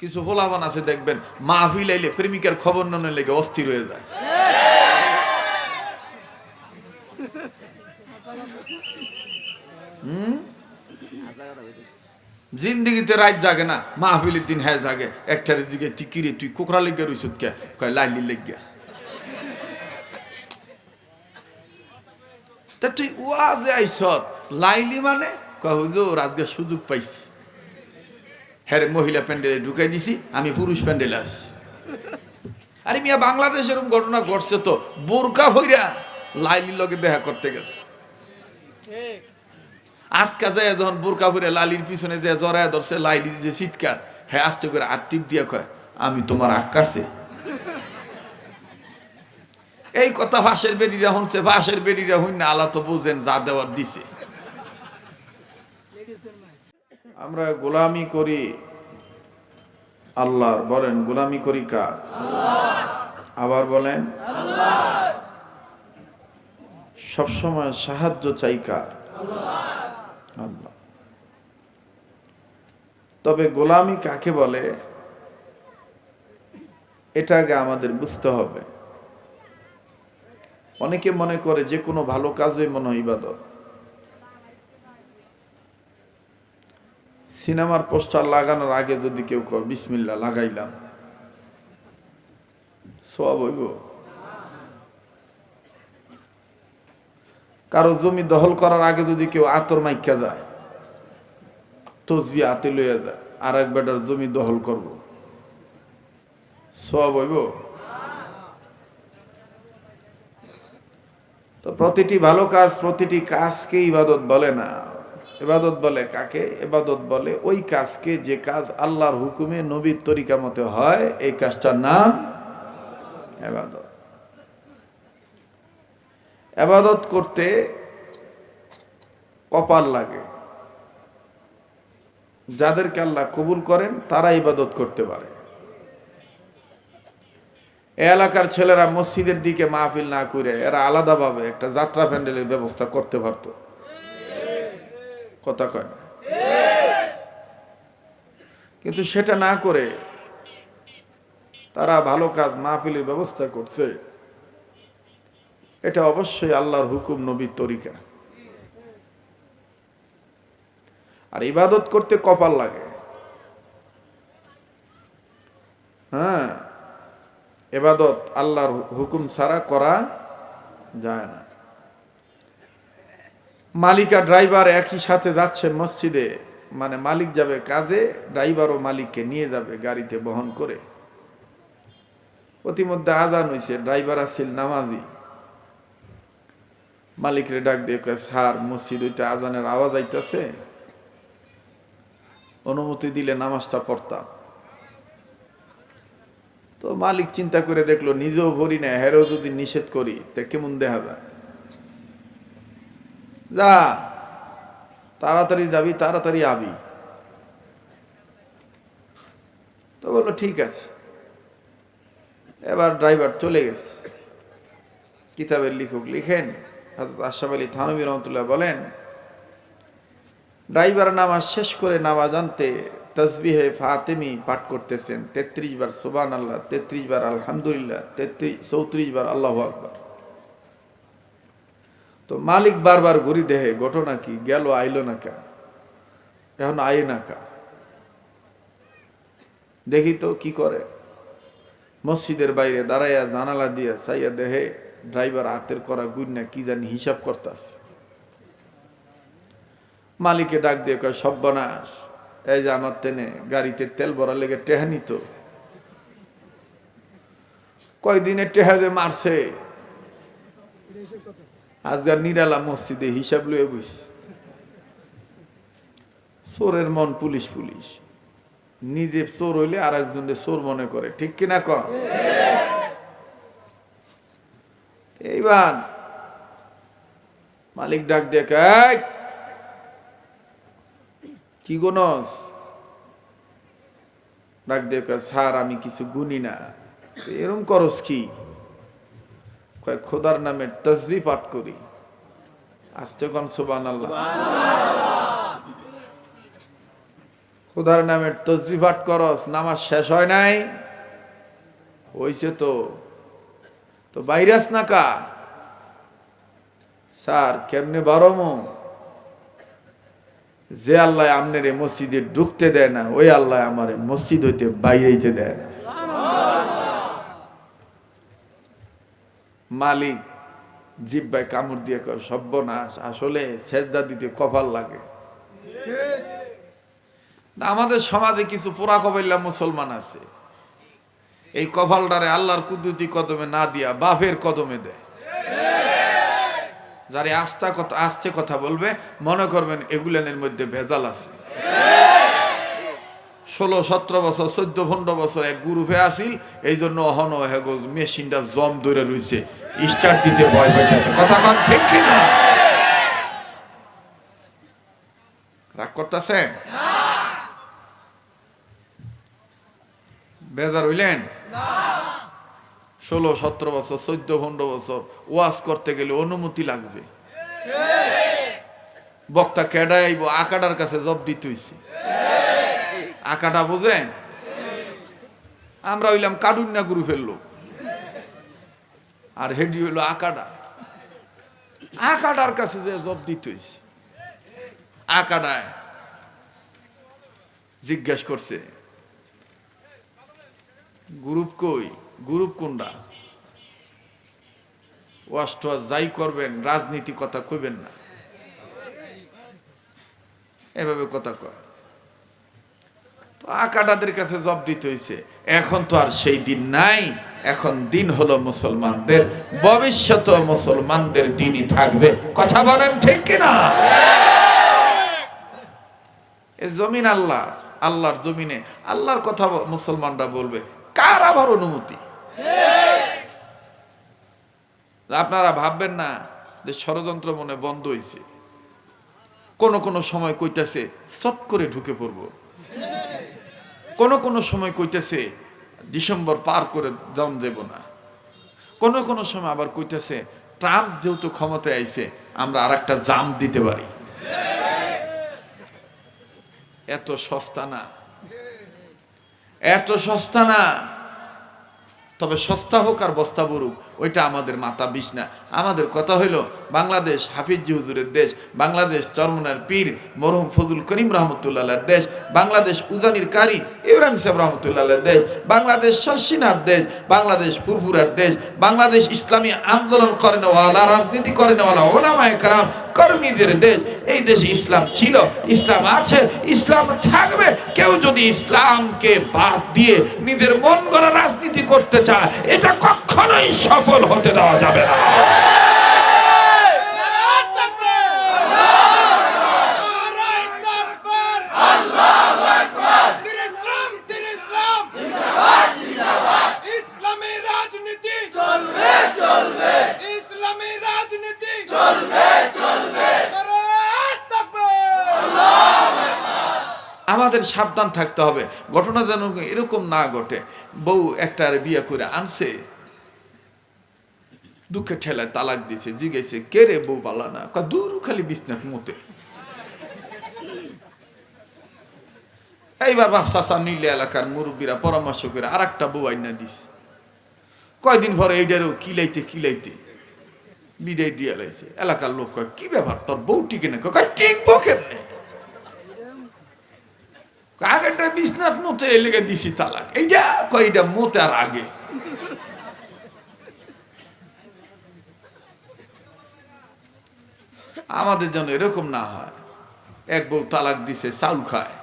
কিছু ফোলাবান আছে, দেখবেন, মাহফিল আইলে প্রেমিকার খবর ননের লেগে অস্থির হয়ে যায়? জিন্দিগিতে রাত জাগে না, মাহফিলের দিন হ্যাঁ জাগে। একটার দিকে তুই কিরে তুই কোকরা লেগে রইছ কে? কয় লাইলি লেগে তা তুই ওয়াজে আইসত লাইলি মানে? কয়, হুজুর, আজকে সুযোগ পাইছি। হ্যাঁ মহিলা প্যান্ডেলে ঢুকাই দিছি, আমি পুরুষ প্যান্ডেলে আসছি আরে মিয়া, বাংলাদেশ এরকম ঘটনা ঘটছে তো, বোরকা ভইরা লাইলির লগে দেখা করতে গেছে। আটকা যায় যখন বোরকা ভরে লালির পিছনে যে জড়ায় ধরছে, লাইলি যে চিৎকার হ্যাঁ আস্তে করে আট টিপ দিয়ে কয়, আমি তোমার আকাশে এই কথা ভাষের বেরিরা শুনছে ভাষের বেরিরা হইন না, আল্লাহ তো বুঝেন যা দেওয়ার দিছে। আমরা গোলামি করি আল্লাহর, বলেন গোলামি করি কার? আবার বলেন সবসময় সাহায্য চাই কার? আল্লাহ। তবে গোলামি কাকে বলে? এটা আগে আমাদের বুঝতে হবে। অনেকে মনে করে যে কোনো ভালো কাজে মনে হয় ইবাদত। সিনেমার পোস্টার লাগানোর আগে যদি কেউ কয় বিসমিল্লা লাগাইলাম। সব হইব। কারও জমি দখল করার আগে যদি কেউ আতর মাইকা যায় তসবি হাতে লইয়া যায় আর এক বেটার জমি দখল করব। সব হইব? তো প্রতিটি ভালো কাজ, প্রতিটি কাজকে ইবাদত বলে না। এবাদত বলে কাকে? এবাদত বলে ওই কাজকে, যে কাজ আল্লাহর হুকুমে নবীর তরিকা মতে হয়, এই কাজটার নাম এবাদত এবাদত করতে কপাল লাগে। যাদেরকে আল্লাহ কবুল করেন, তারা ইবাদত করতে পারে। এ এলাকার ছেলেরা মসজিদের দিকে মাহফিল না করে এরা আলাদাভাবে একটা যাত্রা প্যান্ডেলের ব্যবস্থা করতে পারত। কথা কয়। কিন্তু সেটা না করে তারা ভালো কাজ মাহফিলের ব্যবস্থা করছে। এটা অবশ্যই আল্লাহর হুকুম, নবীর তরিকা। আর ইবাদত করতে কপাল লাগে। হ্যাঁ এবাদত আল্লাহর হুকুম ছাড়া করা যায় না। মালিক আর ড্রাইভার একই সাথে যাচ্ছে মসজিদে। মানে মালিক যাবে কাজে ড্রাইভার ও মালিককে নিয়ে যাবে গাড়িতে বহন করে। অতিমধ্যে আজান হয়েছে ড্রাইভার আসছিল নামাজি। মালিকরে ডাক দিয়ে স্যার, মসজিদ হইতে আজানের আওয়াজ আইতেছে। অনুমতি দিলে নামাজটা পড়তাম। তো মালিক চিন্তা করে দেখল, নিজেও ভরি না হেরেও যদি নিষেধ করি, তা কেমন দেখা যায়? যা, তাড়াতাড়ি যাবি, তাড়াতাড়ি আবি। তো বলল, ঠিক আছে। এবার ড্রাইভার চলে গেছে। কিতাবের লিখক লিখেন হাজরত আশরাফ আলী থানবী রহমতুল্লাহ বলেন, ড্রাইভার নামাজ শেষ করে নামাজ আনতে তসবিহে ফাতেমি পাঠ করতেছেন। তেত্রিশ বার সুবান আল্লাহ তেত্রিশ বার আলহামদুলিল্লাহ, তেত্রিশ, চৌত্রিশ বার আল্লাহ আকবার। তো মালিক বারবার ঘুরি দেহে, ঘটনা কি? গেল, আইলো না কা এখন আয় না কা? দেখি তো কি করে? মসজিদের বাইরে দাঁড়াইয়া জানালা দিয়া চাইয়া দেহে, ড্রাইভার হাতের করা গুন্না কি জানি হিসাব করতাস মালিকে ডাক দিয়ে কয়, সব্যনাশ, এই যে আমার তেনে গাড়িতে তেল ভরা লেগে টেহানি তো? কয়দিনে টেহা যে মারছে? আজকাল নিরালা মসজিদে হিসাব লয়ে বইস চোরের মন পুলিশ পুলিশ। নিজে চোর হইলে আর একজনের চোর মনে করে। ঠিক কিনা কর এইবার মালিক ডাক দেখ কি গনস ডাক দেখ স্যার, আমি কিছু গুনি না। এরম করস কি? কয়, খোদার নামে তসবি পাঠ করি। আসতে কন সুবান আল্লাহ খুদার নামের তসবি পাঠ করস, নামাজ শেষ হয় নাই? হইছে তো। তো বাইরাস না কা? স্যার, কেমনে বারমো যে আল্লাহ আমনের মসজিদে ঢুকতে দেয় না, ওই আল্লাহ আমার মসজিদ হইতে বাইরেইতে দেয় না। মালিক, জিব্বায় কামড় দিয়ে কয়, সর্বনাশ, আসলে সেজদা দিতে কপাল লাগে। আমাদের সমাজে কিছু পোড়া কপাল্লা মুসলমান আছে। এই কপালটারে আল্লাহর কুদরতি কদমে না দিয়া বাপের কদমে দেয়। যারা আস্থা কথা আসছে কথা বলবে, মনে করবেন এগুলানের মধ্যে ভেজাল আছে। ষোলো, সতেরো বছর, চোদ্দ, পনেরো বছর এক গ্রুপে আসিল এই জন্য অহন মেশিনটা জম ধরে রয়েছে স্টার্ট দিতে ভয় পাইতেছে। কথা কন, ঠিক কিনা? রাগ করতেছে? বেজার হইলেন? ষোলো, সতেরো বছর, চোদ্দ, পনেরো বছর, ওয়াজ করতে গেলে অনুমতি লাগবে বক্তা কেডাই আইব? আকাটার কাছে জব দিতে হইছে। আকাটা বোঝেন? আমরা হইলাম কাডুন্না গুরু ফেলল আর হেডি হইল আকাটা আকাটার কাছে যে জব দিতে হইছে। আকাটায় জিজ্ঞাসা করছে, গ্রুপ কই? গ্রুপ কোনটা ওয়াশ যাই করবেন, রাজনীতি কথা কইবেন না। এভাবে কথা কয়। তো আকাটাদের কাছে জব দিতে হয়েছে এখন তো আর সেই দিন নাই। এখন দিন হলো মুসলমানদের ভবিষ্যৎ মুসলমানদের দিনই থাকবে। কথা বলেন ঠিক কিনা? জমিন আল্লাহ, আল্লাহর জমিনে, আল্লাহর কথা মুসলমানরা বলবে। কার আবার অনুমতি? আপনারা ভাববেন না যে ষড়যন্ত্র মনে বন্ধ হয়েছে কোন কোন সময় কইতাছে, চট করে ঢুকে পড়ব। কোন কোন সময় কইতাছে ডিসেম্বর পার করে দম দেব না। কোন কোন সময় আবার কইতেছে, ট্রাম্প যেহেতু ক্ষমতায় আইছে, আমরা আর একটা জাম দিতে পারি। এত সস্তা না। এত সস্তা না। তবে সস্তা হোক আর বস্তা বরুক, ওইটা আমাদের মাথা বিষ না। আমাদের কথা হইল, বাংলাদেশ হাফিজি হুজুরের দেশ, বাংলাদেশ চরমনার পীর মরহুম ফজুল করিম রহমতুল্লাহ দেশ, বাংলাদেশ উজানির কারি ইব্রাহিম সাহেব রহমতুল্লাহ দেশ, বাংলাদেশ সরসিনার দেশ, বাংলাদেশ ফুরফুরার দেশ, বাংলাদেশ ইসলামী আন্দোলন করে নেওয়ালা রাজনীতি করে নেওয়ালা ওলামায় কারাম কর্মীদের দেশ, এই দেশে ইসলাম ছিল, ইসলাম আছে, ইসলাম থাকবে। কেউ যদি ইসলামকে বাদ দিয়ে নিজের মন গড়া রাজনীতি করতে চায়, এটা কখনোই সফল হতে দেওয়া যাবে না ইসলামী রাজনীতি চলবে চলবে ইসলামী রাজনীতি চলবে চলবে আমাদের সাবধান থাকতে হবে। ঘটনা যেন এরকম না ঘটে। বউ একটা বিয়ে করে আনছে। দুঃখে ঠেলায় তালাক দিছে জিগেছে কে রে বউ পালা না? দূর খালি বিছনাথ মতে এইবার বাপসা নীলে এলাকার মুরব্বীরা পরামর্শ করে আর একটা বউ আইনা দিস কয়দিন পরে এইটারও কিলাইতে কিলাইতে বিদায় দিয়ে লাইছে। এলাকার লোক কয়, কি ব্যাপার? তোর বউ টিকে না? কয়, টিকবো কেমনে? আগেরটা বিশ্বনাথ মতে লেগে দিছি তালাক। এইটা কয় এটা মতে আর আগে। আমাদের যেন এরকম না হয়। এক বউ তালাক দিছে, চাউল খায়।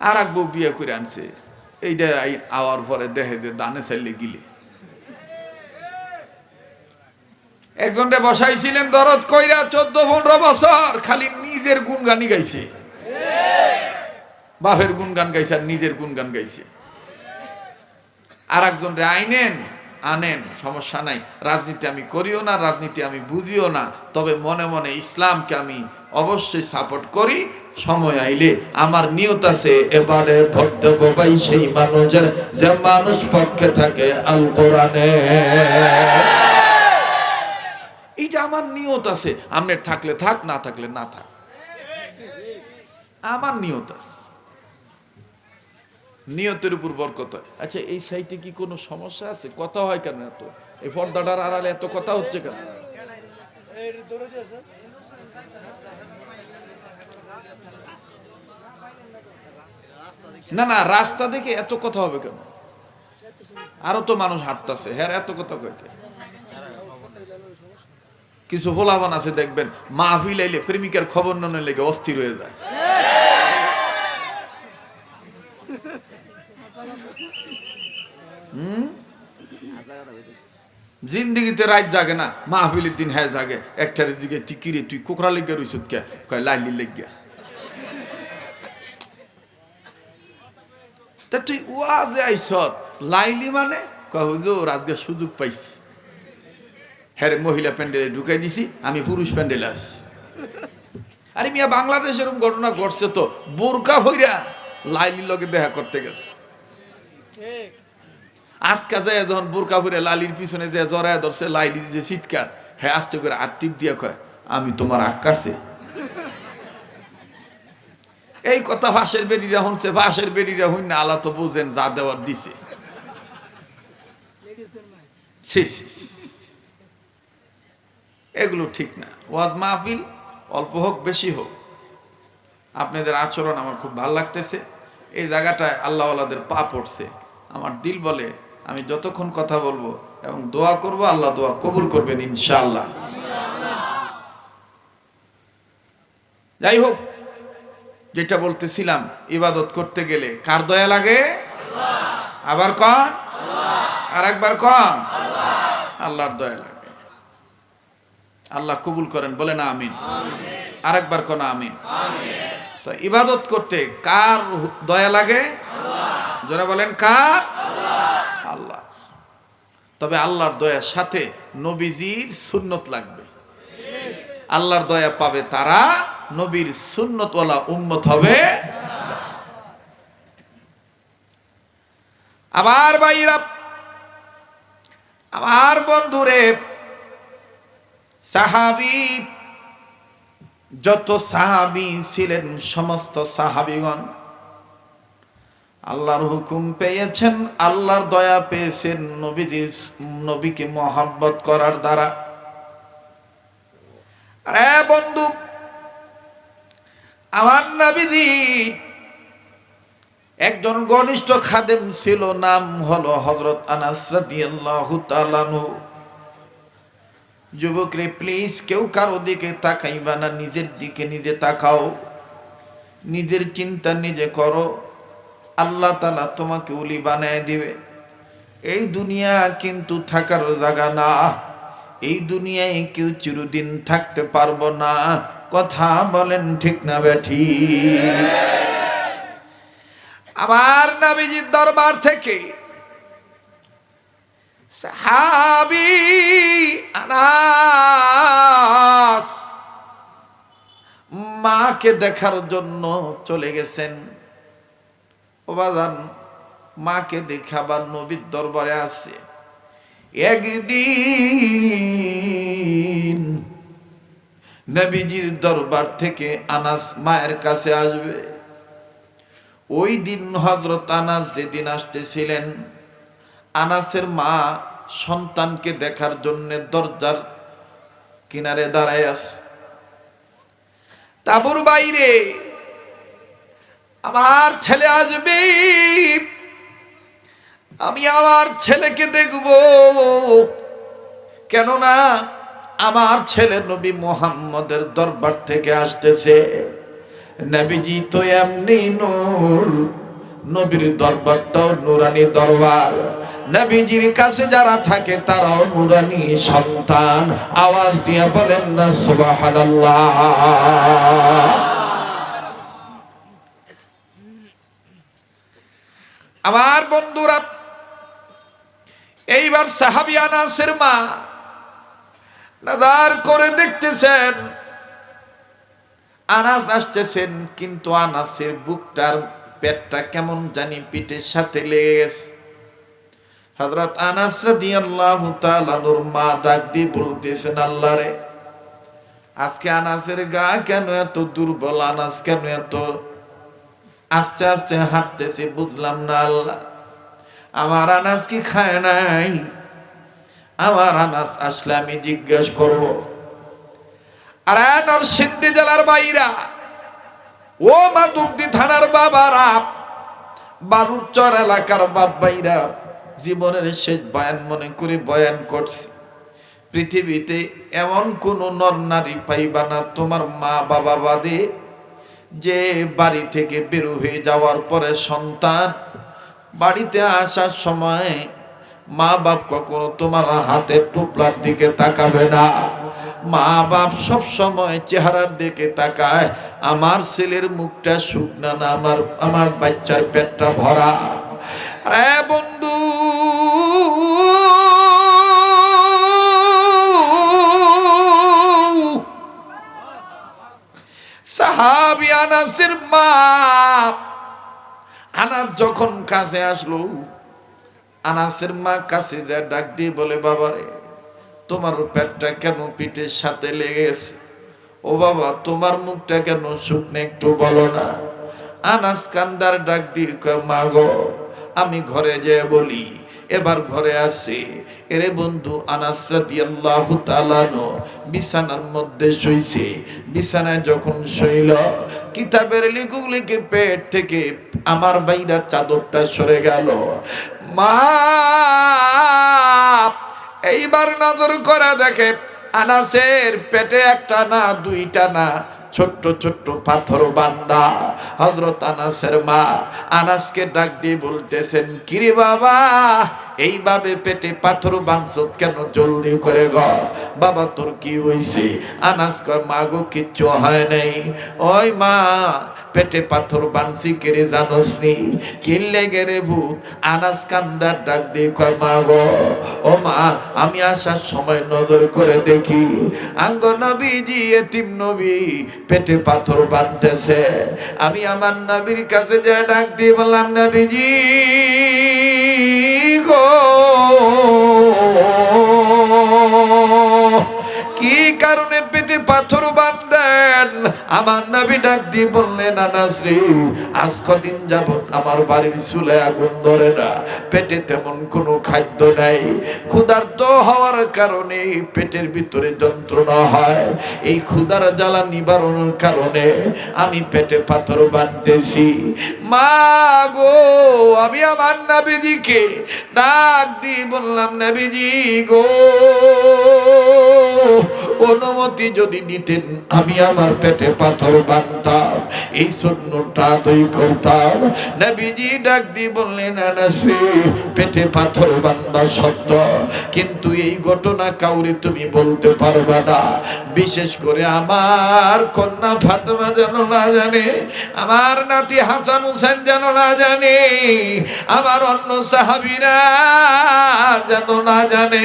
আর এক বউ বিয়ে করে আনছে। এইটা আওয়ার পরে দেখে যে দানে চাইলে গিলে। একজনটা বসাইছিলেন দরদ কইরা চোদ্দ পনেরো বছর, খালি নিজের গুণগানি গাইছে। বাপের গুণগান গাইছে আর নিজের গুণগান গাইছে। আর একজন রে, আইনেন, আনেন, সমস্যা নাই। রাজনীতি আমি করিও না, রাজনীতি আমি বুঝিও না। তবে মনে মনে ইসলামকে আমি অবশ্যই সাপোর্ট করি, সময় আইলে। আমার নিয়ত আছে, এবারে দেবো ভাই সেই মানুষের। যে মানুষ পক্ষে থাকে আল কোরআনে। এইটা আমার নিয়ত আছে। আপনার থাকলে থাক, না থাকলে না থাক। আমার নিয়ত আছে। নিয়তের উপর বরকত হয়। আচ্ছা এই সাইটে কি কোনো সমস্যা আছে? কথা হয় কেন এত? এই পর্দাটার আড়ালে এত কথা হচ্ছে কেন? না না রাস্তা দেখে এত কথা হবে কেন? আরও তো মানুষ হাঁটতেছে। হ্যাঁ এত কথা কইতে কিছু ভোলাবান আছে দেখবেন। মাহফিল আইলে প্রেমিকার খবর না লেগে অস্থির হয়ে যায়। জিন্দিগিতে রাত জাগে না, মাহফিলের দিন হ্যাঁ জাগে। একটার দিকে টিকিরে তুই কোকরা লেগে রইছ কে? কয়, লাইলি লেগিয়া তা তুই ওয়াজে আইসত লাইলি মানে? কয়, হুজুর, আজকে সুযোগ পাইছি। হ্যাঁ মহিলা প্যান্ডেলে ঢুকাই দিছি, আমি পুরুষ প্যান্ডেলে আসছি আরে মিয়া, বাংলাদেশ এরকম ঘটনা ঘটছে তো, বোরকা ভইরা লাইলির লগে দেখা করতে গেছে। আটকা যায় যখন বোরকা ভরে লালির পিছনে যে জড়ায় ধরছে, লাইলি যে চিৎকার হ্যাঁ আস্তে করে আট টিপ দিয়া কয়, আমি তোমার আকাশে এই কথা ভাষের বেরিরা শুনছে ভাষের বেরিরা হইন না আলা তো বুঝেন যা দেওয়ার দিছে। এগুলো ঠিক না। ওয়াজ মাহফিল অল্প হোক, বেশি হোক। আপনাদের আচরণ আমার খুব ভালো লাগতেছে। এই জায়গাটায় আল্লাহ আল্লাহওয়ালাদের পা পড়ছে। আমার দিল বলে আমি যতক্ষণ কথা বলব এবং দোয়া করব আল্লাহ দোয়া কবুল করবেন ইনশাআল্লাহ। যাই হোক যেটা বলতেছিলাম ইবাদত করতে গেলে কার দয়া লাগে? আবার কন? আর একবার কন? আল্লাহর দয়া লাগে। আল্লাহ কবুল করেন বলে না আমিন। আরেকবার কোন আমিন। তো ইবাদত করতে কার দয়া লাগে? যারা বলেন কার? তবে আল্লাহর দয়ার সাথে নবীজির সুন্নত লাগবে। আল্লাহর দয়া পাবে তারা, নবীর সুন্নতওয়ালা উম্মত হবে। আবার বাইরা আমার বন্ধুরে, সাহাবি, যত সাহাবি ছিলেন, সমস্ত সাহাবিগণ আল্লাহর হুকুম পেয়েছেন, আল্লাহর দয়া পেয়েছেন নবীজি, নবীকে মহাব্বত করার দ্বারা। বন্ধু, আমার নবীজি একজন ঘনিষ্ঠ খাদেম ছিল, নাম হলো হজরত আনাস রাদিয়াল্লাহু যুবক রে প্লিজ কেউ কারও দিকে তাকাইবা না, নিজের দিকে নিজে তাকাও, নিজের চিন্তা নিজে করো। আল্লাহ তালা তোমাকে উলি বানায় দিবে। এই দুনিয়া কিন্তু থাকার জায়গা না। এই দুনিয়ায় কেউ চিরদিন থাকতে পারব না। কথা বলেন ঠিক না বেঠি। আবার নাবিজির দরবার থেকে সাহাবি আনাস মাকে দেখার জন্য চলে গেছেন। ওবাজান মাকে দেখাবার নবীর দরবারে আছে। একদিন নবীজির দরবার থেকে আনাস মায়ের কাছে আসবে। ওই দিন হজরত আনাস যেদিন আসতেছিলেন, আনাসের মা সন্তানকে দেখার জন্য দরজার কিনারে দাঁড়ায় আছে। তাবুর বাইরে আমার ছেলে আসবে। আমি আমার ছেলেকে দেখব। কেননা আমার ছেলে নবী মোহাম্মদের দরবার থেকে আসতেছে। নবীজি তো এমনি নূর, নবীর দরবারটাও নুরানি দরবার। নবীজির কাছে যারা থাকে তারাও নুরানি সন্তান। আওয়াজ দিয়ে বলেন না, সুবহানাল্লাহ। আমার বন্ধুরা, এইবার সাহাবি আনাসের মা নাদার করে দেখতেছেন, আনাস আসতেছেন, কিন্তু আনাসের বুকটার পেটটা কেমন জানি পিঠের সাথে লেগে গেছে হযরত আনাস রাদিয়াল্লাহু মা ডাক দিয়ে বলতেছেন আল্লাহরে আজকে আনাসের গা কেন এত দুর্বল? আনাস কেন এত আস্তে আস্তে হাঁটতেছি, বুঝলাম না আল্লাহ। আমার আনাস কি খায় নাই? আমার আনাস আসলে আমি জিজ্ঞেস করব। আর নরসিংদী জেলার বাইরা, ও মাধবদী থানার বাবারা বালুরচর এলাকার বাপ বাইরা জীবনের শেষ বয়ান মনে করে বয়ান করছে। পৃথিবীতে এমন কোন নর নারী পাইবা না, তোমার মা বাবা বাদে যে বাড়ি থেকে বের হয়ে যাওয়ার পরে সন্তান বাড়িতে আসার সময় মা বাপ কখনো তোমার হাতে টুপলার দিকে তাকাবে না। মা বাপ সব সময় চেহারার দিকে তাকায়, আমার ছেলের মুখটা শুকনা না, আমার আমার বাচ্চার পেটটা ভরা। বন্ধু সাহাবি আনাসের মা আনাস যখন কাছে আসলো, আনাসের মা কাছে যা ডাক দিয়ে বলে, বাবারে, তোমার পেটটা কেন পিঠের সাথে লেগেছে? ও বাবা, তোমার মুখটা কেন শুকনো একটু বলো না? আনাস কান্দার ডাক দিয়ে মা গো, আমি ঘরে যেয়ে বলি এবার ঘরে আসে। এরে বন্ধু, আনাস রাদিয়াল্লাহু তাআলা নো বিছানার মধ্যে শুইছে। বিছানায় যখন শুইল, কিতাবের লিখুক লিখে পেট থেকে আমার বাইরা চাদরটা সরে গেল। মা, এইবার নজর করে দেখে আনাসের পেটে একটা না, দুইটা না ছোট্ট ছোট্ট পাথর বান্দা। হজরত আনাসের মা আনাসকে ডাক দিয়ে বলতেছেন, কিরে বাবা, এইভাবে পেটে পাথর বাঁধছ কেন? জলদি করে গ। বাবা, তোর কি হয়েছে আনাস কয় মাগো কিচ্ছু হয় নাই। ওই মা পেটে পাথর বানসি কেড়ে জানোস নি? কিনলে গেরে ভূত? আনাস কান্দার ডাক দিয়ে মা গো, ও মা, আমি আসার সময় নজর করে দেখি, আঙ্গ নবীজি, এতিম নবী, পেটে পাথর বানতেছে। আমি আমার নবীর কাছে যে ডাক দিয়ে বললাম, নবীজি গো কারণে পেটে পাথর বান্ধেন আমার নবী ডাক দিয়ে বললেন আনাশ্রী আজ কদিন যাবত আমার বাড়ির চুলে আগুন ধরে না। পেটে তেমন কোনো খাদ্য নাই। ক্ষুধার্ত হওয়ার কারণে পেটের ভিতরে যন্ত্রণা হয়। এই ক্ষুধার জ্বালা নিবারণের কারণে আমি পেটে পাথর বাঁধতেছি। মা গো, আমি আমার নাবিজিকে ডাক দিয়ে বললাম, নাবিজি গো অনুমতি যদি নিতেন, আমি আমার পেটে পাথর বাঁধতাম, এই শূন্যটা তৈ করতাম। নবীজি ডাক দিয়ে বললেন আনাসি পেটে পাথর বান্ধা শব্দ কিন্তু এই ঘটনা কাউরে তুমি বলতে পারবে না। বিশেষ করে আমার কন্যা ফাতেমা যেন না জানে, আমার নাতি হাসান হোসেন যেন না জানে, আমার অন্য সাহাবিরা যেন না জানে,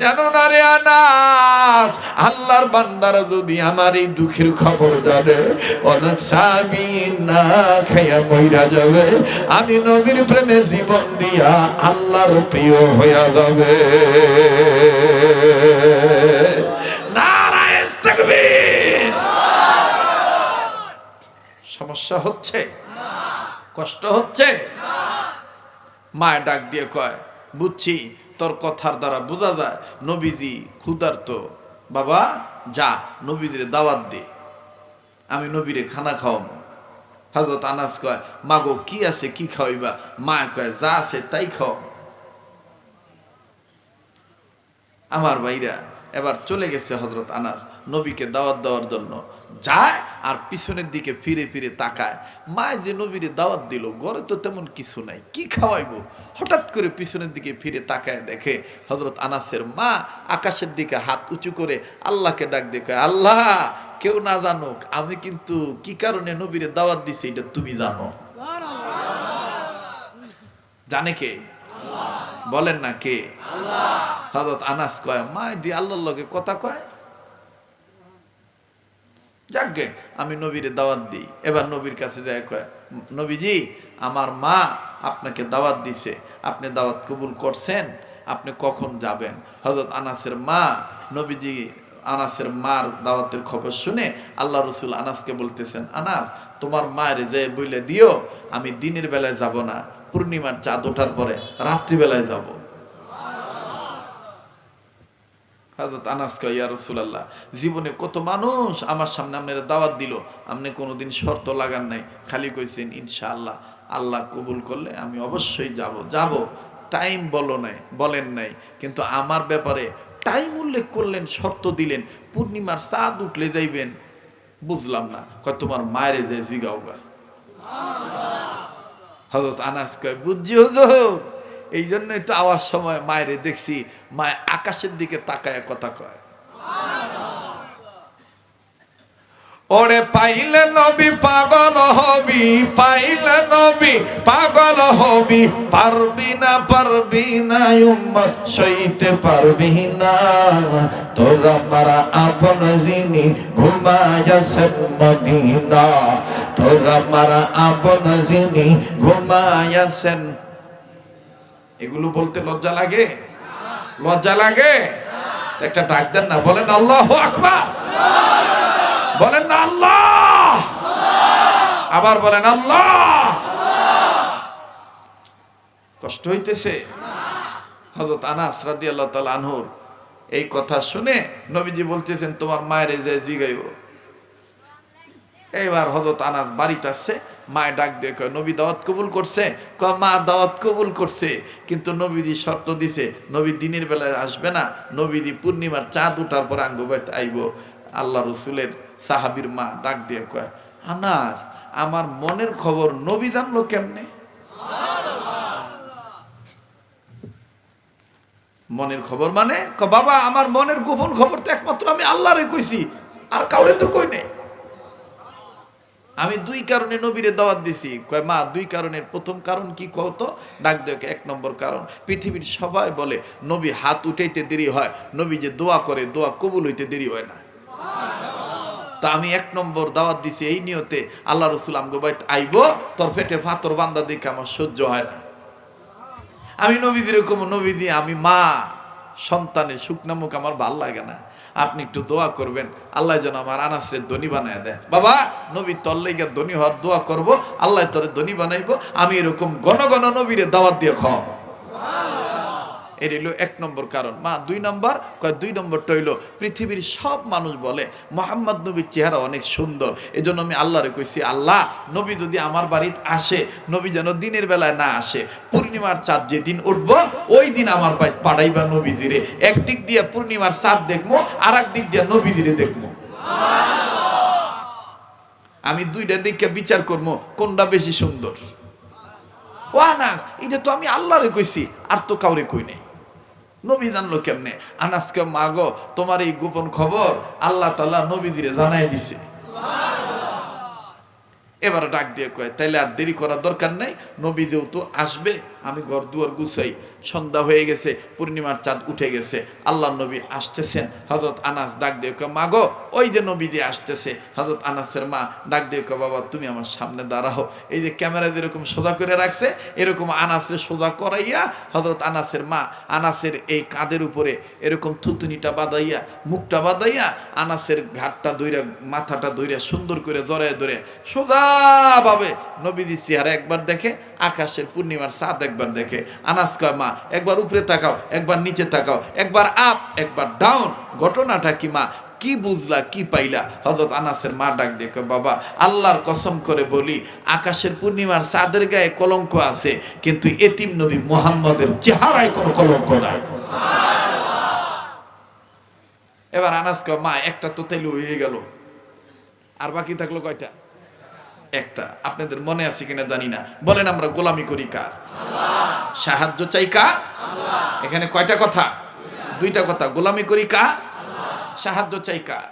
যেন না রে আনাস আল্লাহর বান্দারা যদি আমার এই দুঃখের খবর জানে অনেক সাহাবি না খাইয়া মইরা যাবে, আমি নবীর প্রেমে জীবন দিয়া আল্লাহর প্রিয় হইয়া যাবে। সমস্যা হচ্ছে? কষ্ট হচ্ছে? মায় ডাক দিয়ে কয়, বুঝছি, তোর কথার দ্বারা বোঝা যায়, নবীজি ক্ষুধার্ত। বাবা, যা, নবীদের দাওয়াত দে। আমি নবীরে খানা খাওয়াম হজরত আনাস কয় মা মাগো, কি আছে, কি খাওয়াইবা? মা কয়, যা আছে, তাই খাও। আমার ভাইরা, এবার চলে গেছে হজরত আনাস, নবীকে দাওয়াত দেওয়ার জন্য। যায় আর পিছনের দিকে ফিরে ফিরে তাকায়। মা যে নবীরে দাওয়াত দিল, ঘরে তো তেমন কিছু নাই, কি খাওয়াইবো? হঠাৎ করে পিছনের দিকে ফিরে তাকায় দেখে হজরত আনাসের মা আকাশের দিকে হাত উঁচু করে আল্লাহকে ডাক দেখে আল্লাহ, কেউ না জানুক, আমি কিন্তু কি কারণে নবীরে দাওয়াত দিছি এটা তুমি জানো? জানে কে? বলেন না কে? হজরত আনাস কয় মা দি আল্লাহর কথা কয়? যাকগে, আমি নবীরে দাওয়াত দিই। এবার নবীর কাছে যায়, কয়, নবীজি, আমার মা আপনাকে দাওয়াত দিছে, আপনি দাওয়াত কবুল করছেন, আপনি কখন যাবেন? হজরত আনাসের মা, নবীজি আনাসের মার দাওয়াতের খবর শুনে আল্লাহ রসুল আনাসকে বলতেছেন, আনাস, তোমার মায়ের যে বইলে দিও, আমি দিনের বেলায় যাব না। পূর্ণিমার চাঁদ ওঠার পরে রাত্রিবেলায় যাব। হাজরত আনাস কয় ইয়া রাসূলুল্লাহ জীবনে কত মানুষ আমার সামনে আপনার দাওয়াত দিল আপনি কোনোদিন শর্ত লাগান নাই। খালি কইছেন ইনশাআল্লাহ আল্লাহ কবুল করলে আমি অবশ্যই যাব। যাব? টাইম বলো নাই বলেন নাই। কিন্তু আমার ব্যাপারে টাইম উল্লেখ করলেন শর্ত দিলেন। পূর্ণিমার চাঁদ উঠলে যাইবেন। বুঝলাম না। কয় তোমার মায়ের যে জিগাওগা। হজরত আনাস কয় বুঝছি হুজুর। এই জন্যই তো আওয়ার সময় মায়েরে দেখছি মায় আকাশের দিকে তাকায় কথা কয়। ওরে পাইলে নবী, পাগল হবি, পাইলে নবী, পাগল হবি, পারবি না পারবি না, উম্মত, সইতে পারবি না। তোরা মারা আপন জিনি ঘুমায়াছেন মদিনা। তোরা মারা আপন জিনি ঘুমায়াছেন এগুলো বলতে লজ্জা লাগে? লজ্জা লাগে? একটা ডাক দেন না, বলেন আল্লাহ আকবার। বলেন না, আল্লাহ। আবার বলেন, আল্লাহ। কষ্ট হইতেছে। হযরত আনাস রাদিয়াল্লাহু তাআলা আনহুর এই কথা শুনে নবীজি বলতেছেন, তোমার মায়ের যে জিগাইও এইবার হজরত আনাস বাড়িতে আসছে। মায় ডাক দিয়ে কয়, নবী দাওয়াত কবুল করছে? ক মা দাওয়াত কবুল করছে। কিন্তু নবীজি শর্ত দিছে, নবী দিনের বেলায় আসবে না, নবীজি পূর্ণিমার চাঁদ উঠার পর আঙ্গবাইতে আইব। আল্লাহ রসুলের সাহাবির মা ডাক দিয়ে কয়, আনাস, আমার মনের খবর নবী জানলো কেমনে? মনের খবর মানে? বাবা, আমার মনের গোপন খবর তো একমাত্র আমি আল্লাহরে কইছি, আর কাউরে তো কই নেই। আমি দুই কারণে নবীরে দাওয়াত দিছি। কয়, মা, দুই কারণের প্রথম কারণ কি কত ডাক দেখে এক নম্বর কারণ, পৃথিবীর সবাই বলে, নবী হাত উঠাইতে দেরি হয়, নবী যে দোয়া করে, দোয়া কবুল হইতে দেরি হয় না। তা আমি এক নম্বর দাওয়াত দিছি এই নিয়তে, আল্লাহ রসুল আমগোবাইত আইব, তোর পেটে ফাতর বান্দা দেখে আমার সহ্য হয় না। আমি নবীজি এরকম নবীজি, আমি মা, সন্তানের শুকনা মুখ আমার ভালো লাগে না। আপনি একটু দোয়া করবেন। আল্লাহ যেন আমার আনাসের ধনী বানায় দেয়। বাবা, নবী তল্লাইকে ধনী হওয়ার দোয়া করব, আল্লাহ তোর ধনী বানাইবো, আমি এরকম ঘন ঘন নবীরে দাওয়াত দিয়ে খাওয়াবো। এর হইল এক নম্বর কারণ। মা, দুই নম্বর? কয়, দুই নম্বরটা হইল, পৃথিবীর সব মানুষ বলে, মোহাম্মদ নবীর চেহারা অনেক সুন্দর। এজন্য আমি আল্লাহরে কইছি, আল্লাহ, নবী যদি আমার বাড়িতে আসে, নবী যেন দিনের বেলায় না আসে, পূর্ণিমার চাঁদ যেদিন উঠব, ওই দিন আমার বাড়ি পাঠাইবা নবীজিরে। একদিক দিয়ে পূর্ণিমার চাঁদ দেখব আর এক দিক দিয়ে নবীজিরে দেখব আমি দুইটা দিককে বিচার করব কোনটা বেশি সুন্দর? ও আনাস এটা তো আমি আল্লাহরে কইছি, আর তো কাউরে কই নেই। নবী জানলো কেমনে? আনাসকে মাগো তোমার এই গোপন খবর আল্লাহ তাল্লাহ নবীজিরে জানাই দিছে। এবার ডাক দিয়ে কয় তাইলে আর দেরি করার দরকার নাই নবী যেহেতু আসবে আমি ঘর দুয়ার গুছাই, সন্ধ্যা হয়ে গেছে, পূর্ণিমার চাঁদ উঠে গেছে আল্লাহ নবী আসতেছেন হজরত আনাস ডাক দিয়ে মা গো, ওই যে নবী যে আসতেছে। হজরত আনাসের মা ডাক দিয়ে বাবা, তুমি আমার সামনে দাঁড়াও। এই যে ক্যামেরা যেরকম সোজা করে রাখছে, এরকম আনাসের সোজা করাইয়া হজরত আনাসের মা আনাসের এই কাঁধের উপরে এরকম থুতুনিটা বাঁধাইয়া, মুখটা বাঁধাইয়া আনাসের ঘাটটা দইরা, মাথাটা দইরা সুন্দর করে জড়ায় ধরে সোজাভাবে নবীজি চেহারা একবার দেখে আকাশের পূর্ণিমার চাঁদ একবার দেখে। আনাস কয়, মা, একবার উপরে তাকাও, একবার নিচে তাকাও, একবার আপ একবার ডাউন ঘটনাটা কি, মা? কি বুঝলা, কি পাইলা? হজরত আনাসের মা ডাক দেখো বাবা, আল্লাহর কসম করে বলি, আকাশের পূর্ণিমার চাঁদের গায়ে কলঙ্ক আছে, কিন্তু এতিম নবী মোহাম্মদের চেহারায় কোনো কলঙ্ক নাই। এবার আনাস কয়, মা, একটা তো তাইলে হয়ে গেল, আর বাকি থাকল কয়টা? একটা। আপনাদের মনে আছে কিনা জানি না। বলেন আমরা গোলামি করি কার? সাহায্য চাই কা এখানে কয়টা কথা? দুইটা কথা। গোলামি করি কা সাহায্য চাই কার?